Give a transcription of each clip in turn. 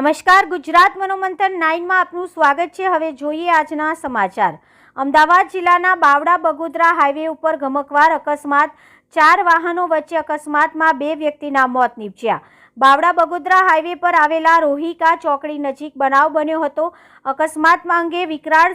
નમસ્કાર, ગુજરાત મનોમંથન નાઇનમાં આપનું સ્વાગત છે. હવે જોઈએ આજના સમાચાર. અમદાવાદ જિલ્લાના બાવડા બગોદરા હાઈવે ઉપર ગમકવાર અકસ્માત. ચાર વાહનો વચ્ચે અકસ્માતમાં બે વ્યક્તિના મોત નીપજ્યા. બાવડા બગોદરા હાઈવે પર આવેલા રોહિકા ચોકડી નજીક બનાવ બન્યો હતો. અકસ્માતમાં અંગે વિકરાળ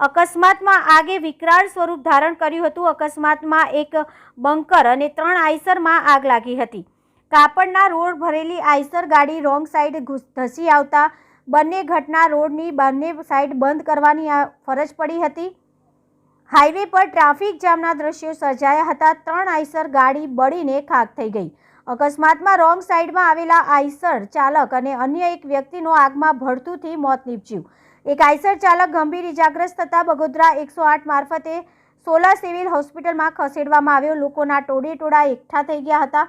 અકસ્માતમાં આગે વિકરાળ સ્વરૂપ ધારણ કર્યું હતું. અકસ્માતમાં એક બંકર અને ત્રણ આઈસરમાં આગ લાગી હતી. કાપડના રોડ ભરેલી આઈસર ગાડી રોંગ સાઈડ ધસી આવતા બંને ઘટના રોડની બંને સાઈડ બંધ કરવાની ફરજ પડી હતી. હાઈવે પર ટ્રાફિક જામના દ્રશ્યો સર્જાયા હતા. ત્રણ આઈસર ગાડી બળીને ખાક થઈ ગઈ. અકસ્માતમાં રોંગ સાઈડમાં આવેલા આઈસર ચાલક અને અન્ય એક વ્યક્તિનું આગમાં ભડતુંથી મોત નીપજ્યું. એક આઈસર ચાલક ગંભીર ઇજાગ્રસ્ત થતાં બગોદરા એકસો આઠ મારફતે સોલા સિવિલ હોસ્પિટલમાં ખસેડવામાં આવ્યો. લોકોના ટોળે ટોળા એકઠા થઈ ગયા હતા.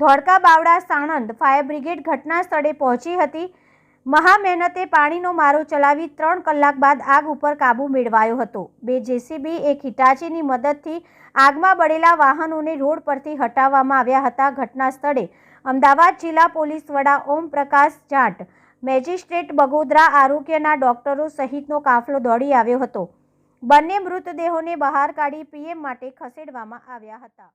ધોળકા બાવડા સાણંદ ફાયર બ્રિગેડ ઘટના સ્થળે પહોંચી હતી. મહા મહેનતે પાણીનો મારો ચલાવી ત્રણ કલાક બાદ આગ ઉપર કાબૂ મેળવાયો હતો. બે જેસીબી, એક હિટાચીની મદદથી આગમાં બળેલા વાહનોને રોડ પરથી હટાવવામાં આવ્યા હતા. ઘટના સ્થળે અમદાવાદ જિલ્લા પોલીસ વડા ઓમ પ્રકાશ જાટ, મેજિસ્ટ્રેટ બગોદરા આરોગ્યના ડોક્ટરો સહિતનો કાફલો દોડી આવ્યો હતો. બંને મૃતદેહોને બહાર કાઢી પીએમ માટે ખસેડવામાં આવ્યા હતા.